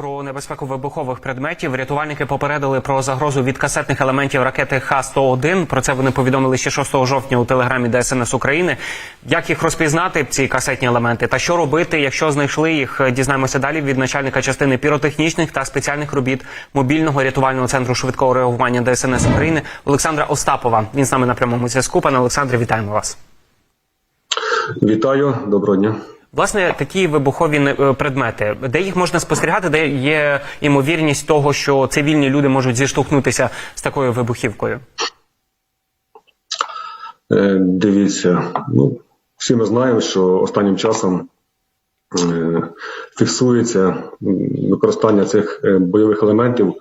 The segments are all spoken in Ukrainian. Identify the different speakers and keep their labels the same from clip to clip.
Speaker 1: Про небезпеку вибухових предметів рятувальники попередили про загрозу від касетних елементів ракети Х-101. Про це вони повідомили ще 6 жовтня у телеграмі ДСНС України. Як їх розпізнати, ці касетні елементи, та що робити, якщо знайшли їх, дізнаємося далі від начальника частини піротехнічних та спеціальних робіт мобільного рятувального центру швидкого реагування ДСНС України Олександра Остапова. Він з нами на прямому зв'язку. Пане Олександре, вітаємо вас.
Speaker 2: Вітаю, доброго дня.
Speaker 1: Власне, такі вибухові е, предмети, де їх можна спостерігати, де є ймовірність того, що цивільні люди можуть зіштовхнутися з такою вибухівкою.
Speaker 2: Е, дивіться, ну, всі ми знаємо, що останнім часом е, фіксується використання цих бойових елементів,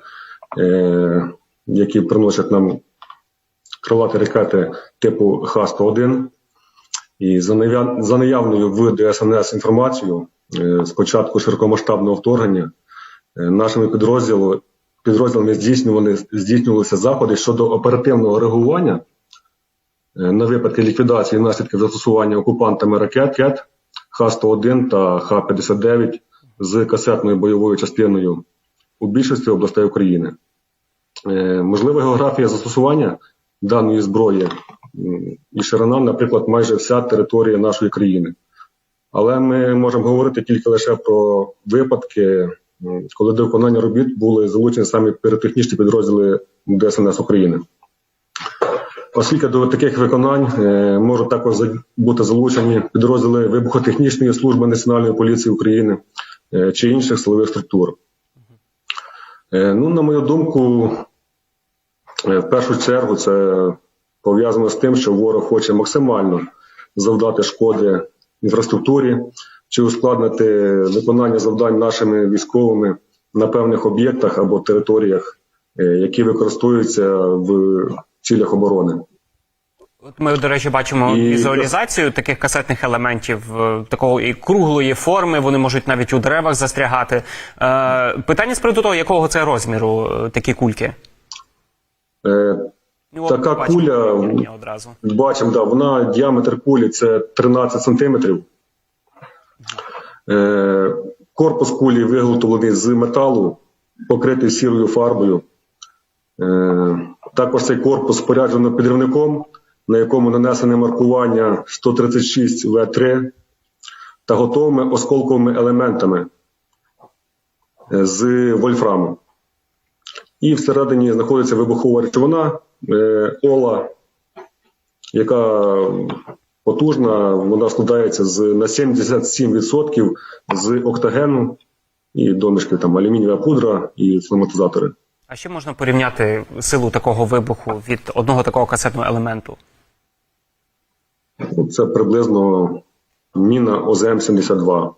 Speaker 2: які приносять нам крилаті ракети типу Х-101. І за, наявною в ДСНС інформацією, е, з початку широкомасштабного вторгнення е, нашими підрозділами, підрозділами здійснювали, здійснювалися заходи щодо оперативного реагування е, на випадки ліквідації наслідків застосування окупантами ракет КЕТ Х-101 та Х-59 з касетною бойовою частиною у більшості областей України. Можлива географія застосування даної зброї і ширина, наприклад, майже вся територія нашої країни. Але ми можемо говорити тільки лише про випадки, коли до виконання робіт були залучені саме піротехнічні підрозділи ДСНС України. Оскільки до таких виконань е, можуть також бути залучені підрозділи вибухотехнічної служби Національної поліції України е, чи інших силових структур. Е, Ну, на мою думку, в першу чергу це пов'язано з тим, що ворог хоче максимально завдати шкоди інфраструктурі чи ускладнити виконання завдань нашими військовими на певних об'єктах або територіях, е, які використовуються в цілях оборони.
Speaker 1: От ми, до речі, бачимо
Speaker 2: І-
Speaker 1: візуалізацію таких касетних елементів е, такого і круглої форми. Вони можуть навіть у деревах застрягати. Е, питання з приводу того, якого це розміру е, такі кульки.
Speaker 2: Е, Така
Speaker 1: бачимо
Speaker 2: куля-
Speaker 1: одразу.
Speaker 2: Бачимо, да, вона діаметр кулі це 13 сантиметрів. Е, корпус кулі виготовлений з металу, покритий сірою фарбою. Е, також цей корпус споряджено підривником, на якому нанесене маркування 136 В3 та готовими осколковими елементами е, з вольфраму. І всередині знаходиться вибухова речовина ола, яка потужна, вона складається з на 77% з октагену і домішки там алюмінієва пудра і флематизатори.
Speaker 1: А ще можна порівняти силу такого вибуху від одного такого касетного елементу.
Speaker 2: Ну, Це приблизно міна ОЗМ-72.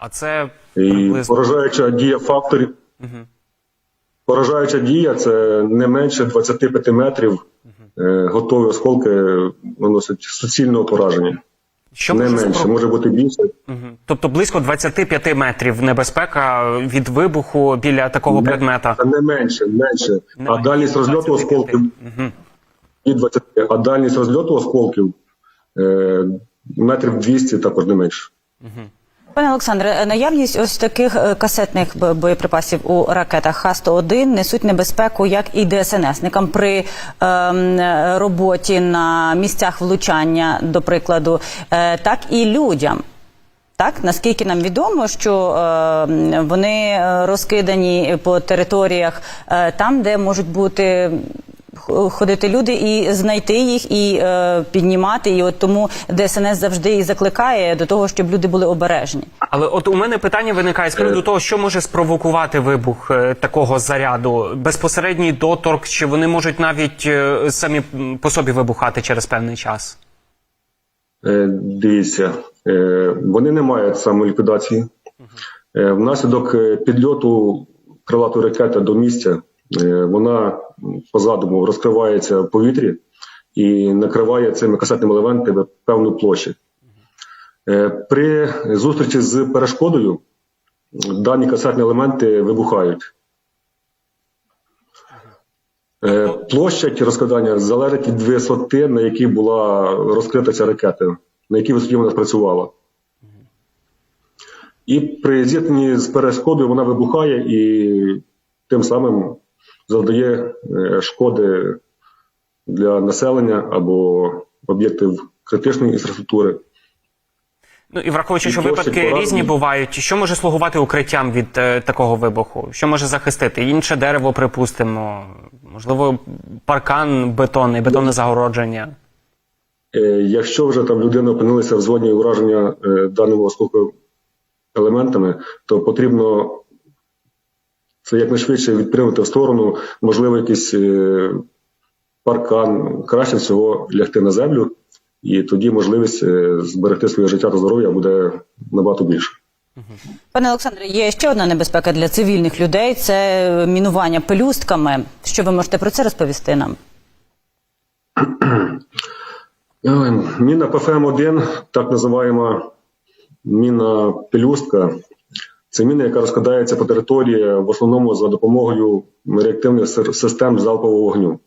Speaker 1: А це
Speaker 2: І
Speaker 1: приблизно
Speaker 2: поражаюча дія факторів.
Speaker 1: Мгм.
Speaker 2: Поражаюча дія це не менше 25 метрів. Е, Готові осколки наносять суцільного пораження.
Speaker 1: що
Speaker 2: не менше,
Speaker 1: спро-
Speaker 2: може бути більше.
Speaker 1: Мгм. Тобто близько 25 метрів небезпека від вибуху біля такого
Speaker 2: Не-
Speaker 1: предмета.
Speaker 2: Та не менше, менше.
Speaker 1: Не
Speaker 2: а дальність розльоту
Speaker 1: 25.
Speaker 2: осколків
Speaker 1: Мгм.
Speaker 2: від 20, а дальність розльоту осколків е, метрів 200 також не менше.
Speaker 3: Пане Олександре, наявність ось таких е, касетних боєприпасів у ракетах Х-101 несуть небезпеку як і ДСНСникам при ем, роботі на місцях влучання, до прикладу, е, так і людям. Так, наскільки нам відомо, що е, вони е, розкидані по територіях е, там, де можуть бути ходити люди, і знайти їх, і е, піднімати. І от тому ДСНС завжди і закликає до того, щоб люди були обережні.
Speaker 1: Але от у мене питання виникає з приводу того, що може спровокувати вибух е, такого заряду, безпосередній доторк, чи вони можуть навіть е, самі по собі вибухати через певний час.
Speaker 2: Е, дивіться, е, вони не мають самоліквідації. Е, внаслідок е, підльоту крилатої ракети до місця е, вона м, по задуму розкривається в повітрі і накриває цими касетними елементами певну площу. Е, При зустрічі з перешкодою дані касетні елементи вибухають. Е, Площа розкладання залежить від висоти, на якій була розкрита ця ракета, на якій висоті вона спрацювала. і при зіткненні з перешкодою вона вибухає і тим самим завдає е, шкоди для населення або об'єктів критичної інфраструктури.
Speaker 1: Ну і враховуючи, що
Speaker 2: І
Speaker 1: випадки різні бувають, що може слугувати укриттям від е, такого вибуху? Що може захистити? Інше дерево, припустимо, можливо, паркан бетонний, бетонне загородження.
Speaker 2: Е, Якщо вже там людина опинилася в зоні ураження е, даними осколковими елементами, то потрібно це якнайшвидше відпрямити в сторону, можливо, якийсь е, паркан. Краще всього лягти на землю, і тоді можливість е, зберегти своє життя та здоров'я буде набагато більше.
Speaker 3: Пане Олександре, є ще одна небезпека для цивільних людей це мінування пелюстками. Що ви можете про це розповісти нам?
Speaker 2: Е, Міна ПФМ-1, так називаємо міна пелюстка. Це міна, яка розкладається по території в основному за допомогою реактивних систем залпового вогню.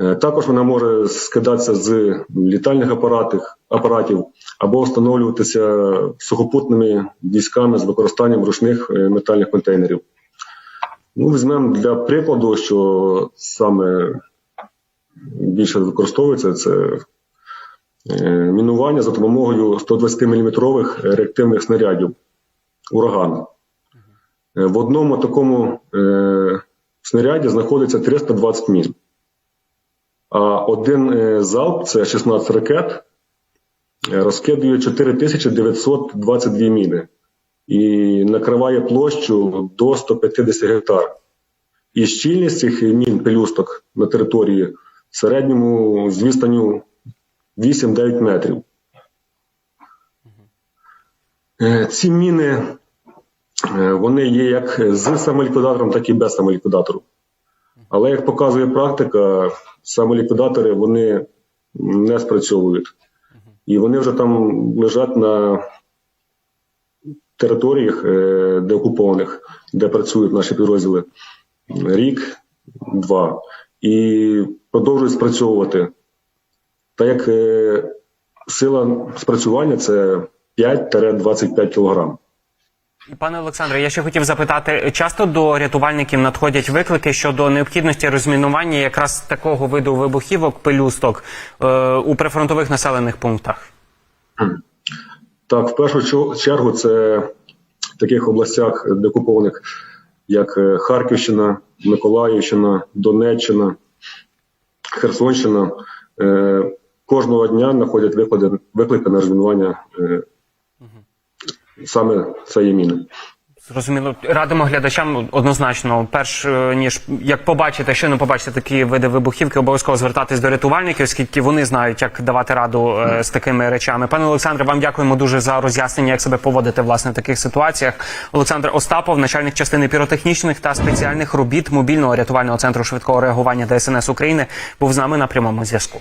Speaker 2: Е, Також вона може скидатися з літальних апаратів, апаратів або встановлюватися сухопутними військами з використанням ручних е, метальних контейнерів. Ну, візьмемо для прикладу, що саме більше використовується це е, мінування за допомогою 120-мм реактивних снарядів ураган. Е, В одному такому е, снаряді знаходиться 320 мін. А один е, залп, це 16 ракет, е, розкидує 4922 міни і накриває площу до 150 гектар. І щільність цих мін пелюсток на території в середньому з відстанню 8-9 метрів. Е, Ці міни вони є як з самоліквідатором, так і без самоліквідатору. Але як показує практика, самоліквідатори вони не спрацьовують. І вони вже там лежать на територіях е, деокупованих, де працюють наші підрозділи рік, два, і продовжують спрацьовувати. Так як е, сила спрацювання це 5-25 кг.
Speaker 1: Пане Олександре, я ще хотів запитати: часто до рятувальників надходять виклики щодо необхідності розмінування якраз такого виду вибухівок, пелюсток е, у прифронтових населених пунктах?
Speaker 2: Так, в першу чергу це в таких областях декупованих, як е, Харківщина, Миколаївщина, Донеччина, Херсонщина. Е, Кожного дня знаходять виклики, виклики на розмінування е, саме цієї міни.
Speaker 1: Зрозуміло, радимо глядачам однозначно, перш е, ніж як побачите, що не побачите такі види вибухівки, обов'язково звертатись до рятувальників, оскільки вони знають, як давати раду е, з такими речами. Пане Олександре, вам дякуємо дуже за роз'яснення, як себе поводити власне в таких ситуаціях. Олександр Остапов, начальник частини піротехнічних та спеціальних робіт мобільного рятувального центру швидкого реагування ДСНС України, був з нами на прямому зв'язку.